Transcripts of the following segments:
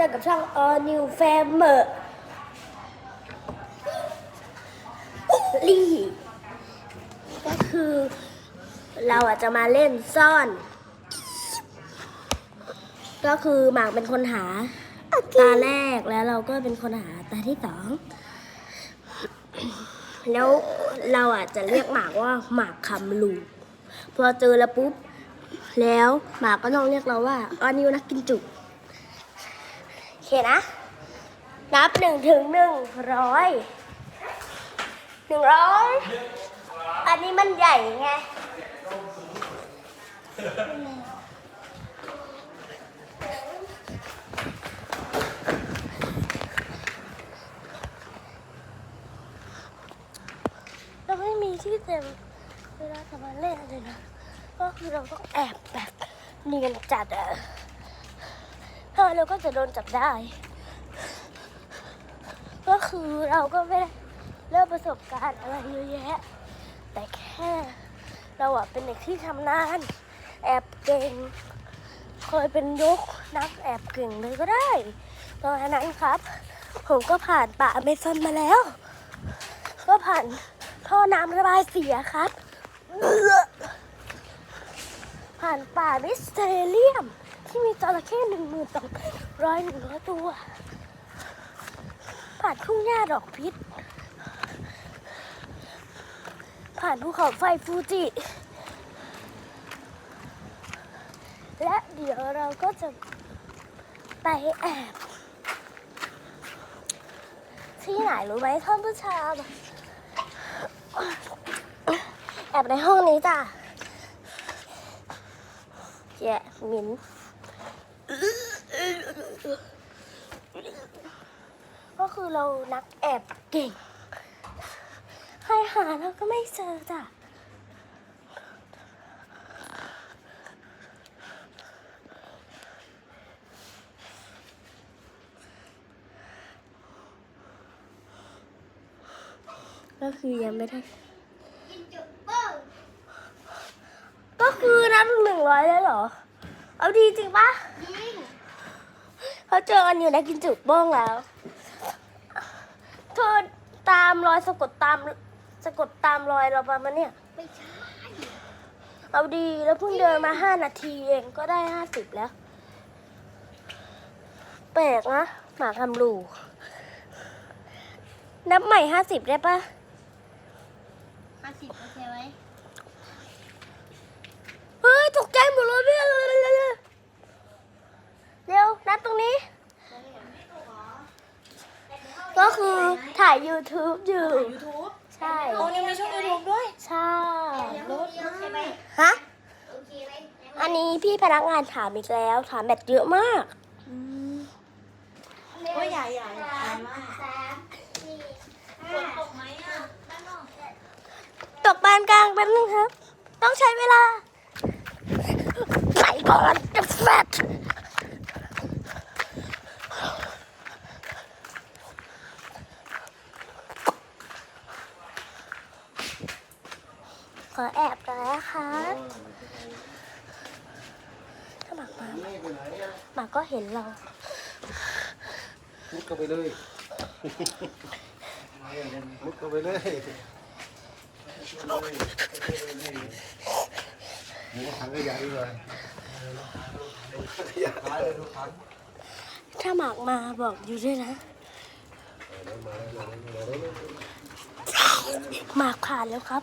เจอกับช่อง All New Famer ลี่ก็คือ เราอาจจะมาเล่นซ่อน ก็คือหมากเป็นคนหา ตาแรกแล้วเราก็เป็นคนหาตาที่สอง แล้วเราอาจจะเรียกหมากว่าหมากคำลูพอเจอแล้วปุ๊บ แล้วหมากก็ต้องเรียกเราว่าออนิวนักกินจุโอ เคนะ นับหนึ่งถึงหนึ่งร้อยหนึ่งร้อยอันนี้มันใหญ่ไงเราไม่มีที่เต็มเวลาจะมาเล่นเลยนะ ก็คือเราต้องแอบแบบเนียนจัดอะ ถ้าเราก็จะโดนจับได้ ก็คือเราก็ไม่ได้เริ่มประสบการณ์อะไรเยอะแยะ แต่แค่เราอะเป็นเด็กที่ชำนาญแอบเก่งเคยเป็นยกนักแอบเก่งเลยก็ได้ ตอนนั้นครับ ผมก็ผ่านป่าอเมซอนมาแล้ว ก็ผ่านท่อน้ำระบายเสียครับ ผ่านป่ามิสเตเรียม ที่มีจระเข้หนึ่งหมื่นสองร้อยหนึ่งร้อยตัวผ่านทุ่งหญ้าดอกพิษ ผ่านภูเขาไฟฟูจิ และเดี๋ยวเราก็จะไปแอบที่ไหนรู้ไหมท่านผู้ชมแอบในห้องนี้จ้ะแย่หมิน ก็คือเรานักแอบเก่ง ให้หาแล้วก็ไม่เจอจ้ะก็คือยังไม่ได้ก็คือนับหนึ่งร้อยเลยเหรอ เอาดีจริงปะ เขาเจอกันอยู่ในกินจุกบ้องแล้วเธอตามรอยสะกดตามสะกดตามรอยเราประมาณเนี่ย ไม่ใช่ เอาดีแล้วเพิ่งเดินมาห้านาทีเองก็ได้ห้าสิบแล้ว แปลกนะหมาทำรูนับใหม่ห้าสิบได้ปะห้าสิบโอเคไหม เฮ้ยตกใจหมดเลยพี่เร็วนับตรงนี้ ก็คือถ่าย YouTube อยู่ ยูทูบใช่ โอ้นี่มีช่องยูทูบด้วยใช่ยังไม่โอเคไหมฮะ โอเคไหมอันนี้พี่พนักงานถามอีกแล้ว ถามแบบเยอะมาก โอ้ยใหญ่ใหญ่ใหญ่มากสามสี่ฝนตกไหมอะด้านนอกตกปานกลางแป๊บนึงครับ ต้องใช้เวลาไหลก่อนจะแฟด อแอบหน่อยนะคะถ้าหมากมาหมากก็เห็นเรามุดเข้าไปเลยมุดเข้าไปเลยนี่ก็ถังขยะดีกว่าขยะท้ายเลยทุกครั้งถ้าหมากมาบอกอยู่ด้วยนะ หมากผ่านแล้วครับ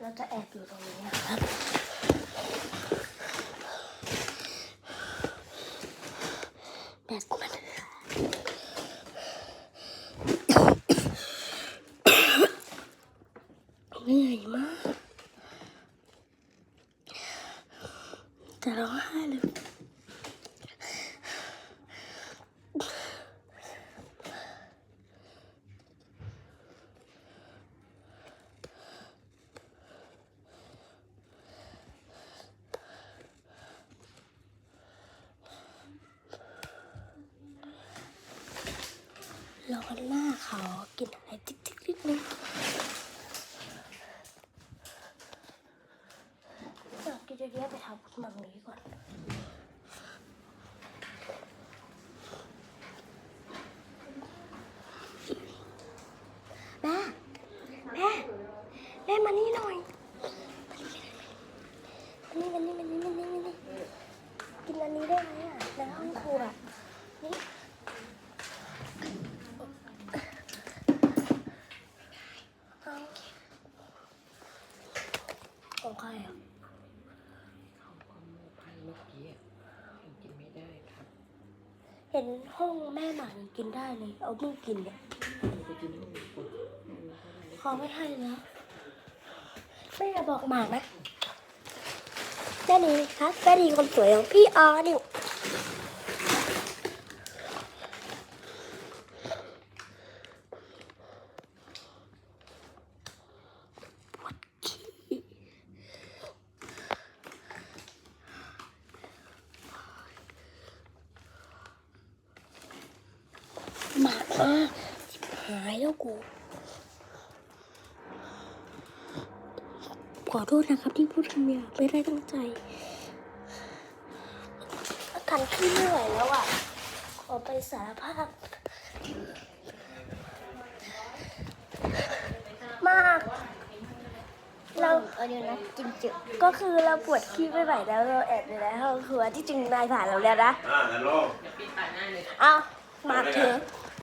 เราจะแอบ รงนี้นะครับแบบมันเหนื่อยมากจะร้องไห้เลยร้อนหน้าเขากินอะไรจิ๊กจิ๊กนิดนึงอยากกินเยอะๆไปทำมังนี้ก่อนแม่แม่แม่มานี่หน่อยมานี่มานี่มานี่มานี่มานี่กินอันนี้ได้ไหมอะในห้องครัวนี่ เอาของใครอะ เขาขโมยไปเมื่อกี้อะยังกินไม่ได้ครับ เห็นห้องแม่หมายังกินได้เลย เอามือกินเนี่ยขอไม่ให้แล้วแม่บอกหมานะแม่ดีครับแม่ดีคนสวยของพี่ออนิวห มามาชิบหายแล้วกู ขอโทษนะครับที่พูดคำหยาบไม่ได้ตั้งใจ อาการขี้ไม่ไหวแล้วอะ ขอไปสารภาพ มาก เราเอาเดี๋ยวนะกินจืดก็คือเราปวดขี้ไม่ไหวแล้วเราแอบอยู่ในห้องครัวที่จริงนายผ่านเราแล้วนะ อ่าฮัลโหลเดี๋ยวปิดตาหน้าเลยเอามาเถอะไ